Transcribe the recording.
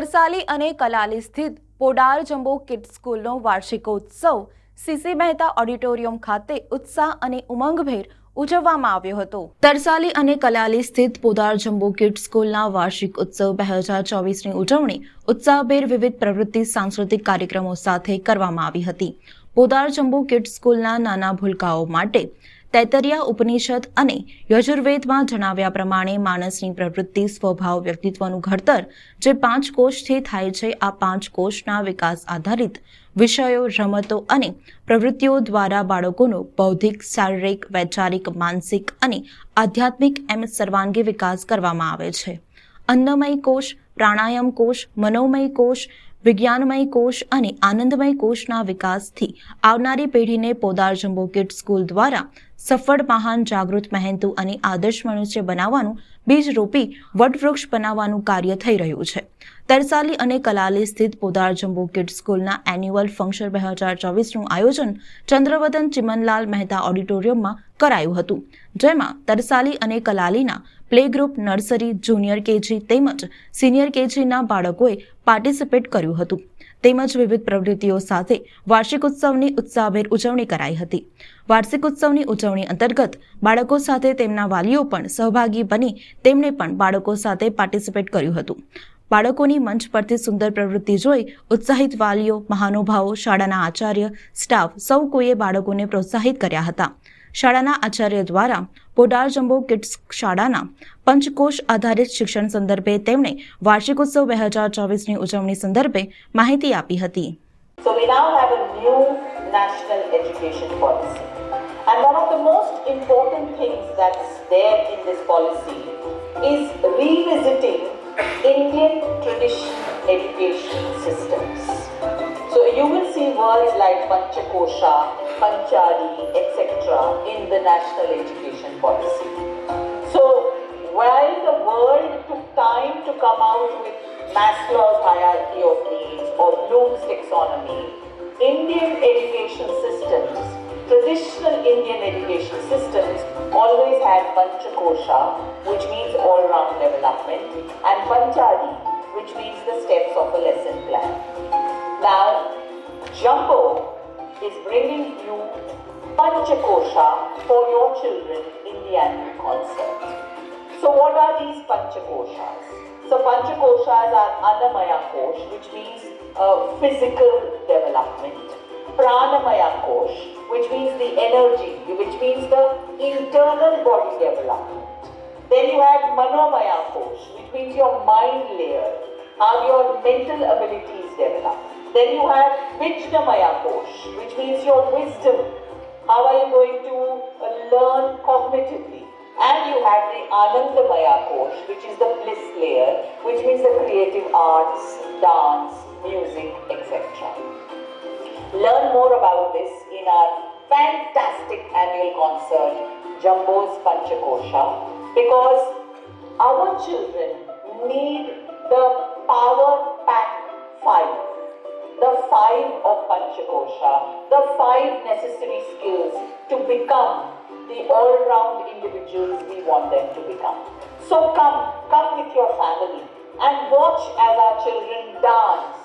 તરસાલી અને કલાલી સ્થિત Podar jumbo kid સ્કૂલનો વાર્ષિકોત્સવ સીસી મહેતા ઓડિટોરિયમ ખાતે ઉત્સાહ અને ઉમંગભેર ઉજવવામાં આવ્યો હતો. તરસાલી અને કલાલી સ્થિત પોદાર જમ્બો કિડ સ્કૂલના વાર્ષિક ઉત્સવ બે હજાર ચોવીસની ઉજવણી ઉત્સાહભેર વિવિધ પ્રવૃત્તિ સાંસ્કૃતિક કાર્યક્રમો સાથે કરવામાં આવી હતી. પોદાર જમ્બો કિડ સ્કૂલના નાના ભૂલકાઓ માટે તૈતરિયા ઉપનિષદ અને યજુર્વેદમાં જણાવ્યા પ્રમાણે માણસની પ્રવૃત્તિ, સ્વભાવ, વ્યક્તિત્વનું ઘડતર જે પાંચ કોષથી થાય છે, આ પાંચ કોષના વિકાસ આધારિત વિષયો, રમતો અને પ્રવૃત્તિઓ દ્વારા બાળકોનો બૌદ્ધિક, શારીરિક, વૈચારિક, માનસિક અને આધ્યાત્મિક એમ સર્વાંગી વિકાસ કરવામાં આવે છે. અન્નમય કોષ, પ્રાણાયામ કોષ, મનોમય કોષ, વિજ્ઞાનમય કોષ અને આનંદમય કોષના વિકાસથી આવનારી પેઢીને પોદાર જમ્બો કિડ સ્કૂલ દ્વારા સફળ, મહાન, જાગૃત, મહેનતુ અને આદર્શ મનુષ્ય બનાવવાનું બીજ રોપી વટવૃક્ષ બનાવવાનું કાર્ય થઈ રહ્યું છે. તરસાલી અને કલાલી સ્થિત પોદાર જંબુ કિડ સ્કૂલના એન્યુઅલ ફંક્શન બે હજાર ચોવીસનું આયોજન ચંદ્રવદન ચિમનલાલ મહેતા ઓડિટોરિયમમાં કરાયું હતું, જેમાં તરસાલી અને કલાલીના play group nursery junior KG તેમજ સિનિયર કેજીના બાળકોએ પાર્ટિસિપેટ કર્યું હતું. તેમજ વિવિધ પ્રવૃત્તિઓ સાથે વાર્ષિક ઉત્સવની ઉત્સાહભેર ઉજવણી કરાઈ હતી. વાર્ષિક ઉત્સવની ઉજવણી અંતર્ગત બાળકો સાથે તેમના વાલીઓ પણ સહભાગી બની તેમણે પણ બાળકો સાથે પાર્ટિસિપેટ કર્યું હતું. બાળકોની મંચ પરથી સુંદર પ્રવૃત્તિ જોઈ ઉત્સાહિત વાલીઓ, મહાનુભાવો, શાળાના આચાર્ય, સ્ટાફ સૌ કોઈએ બાળકોને પ્રોત્સાહિત કર્યા હતા. શાળાના આચાર્ય દ્વારા પોડાર જમ્બો કિડ્સ શાળાના પંચકોષ આધારિત શિક્ષણ સંદર્ભે તેમણે વાર્ષિકોત્સવ બે હજાર ચોવીસની ઉજવણી સંદર્ભે માહિતી આપી હતી So we now have a new national education policy. And one of the most important things that's there in this policy is revisiting Indian traditional education systems. Words like Panchakosha, Panchari, etc. in the national education policy. So while the world took time to come out with Maslow's hierarchy of needs or Bloom's taxonomy, Indian education systems, traditional Indian education systems always had Panchakosha, which means all-round development, and Panchadi, which means the steps Jumbo is bringing you Panchakosha for your children in the annual concert. So, what are these Panchakoshas? So, Panchakoshas are Annamaya Kosh, which means uh, physical development. Pranamaya Kosh, which means the energy, which means the internal body development. Then you have Manomaya Kosh, which means your mind layer, how your mental abilities develop. Then you have Vijnamaya Kosh, which means your wisdom. How are you going to learn cognitively? And you have the Anandamaya Kosh, which is the bliss layer, which means the creative arts, dance, music, etc. Learn more about this in our fantastic annual concert, Jumbo's Panchakosha, because our children need the power pack five. The five of Panchakosha, the five necessary skills to become the all-round individuals we want them to become. So come, come with your family and watch as our children dance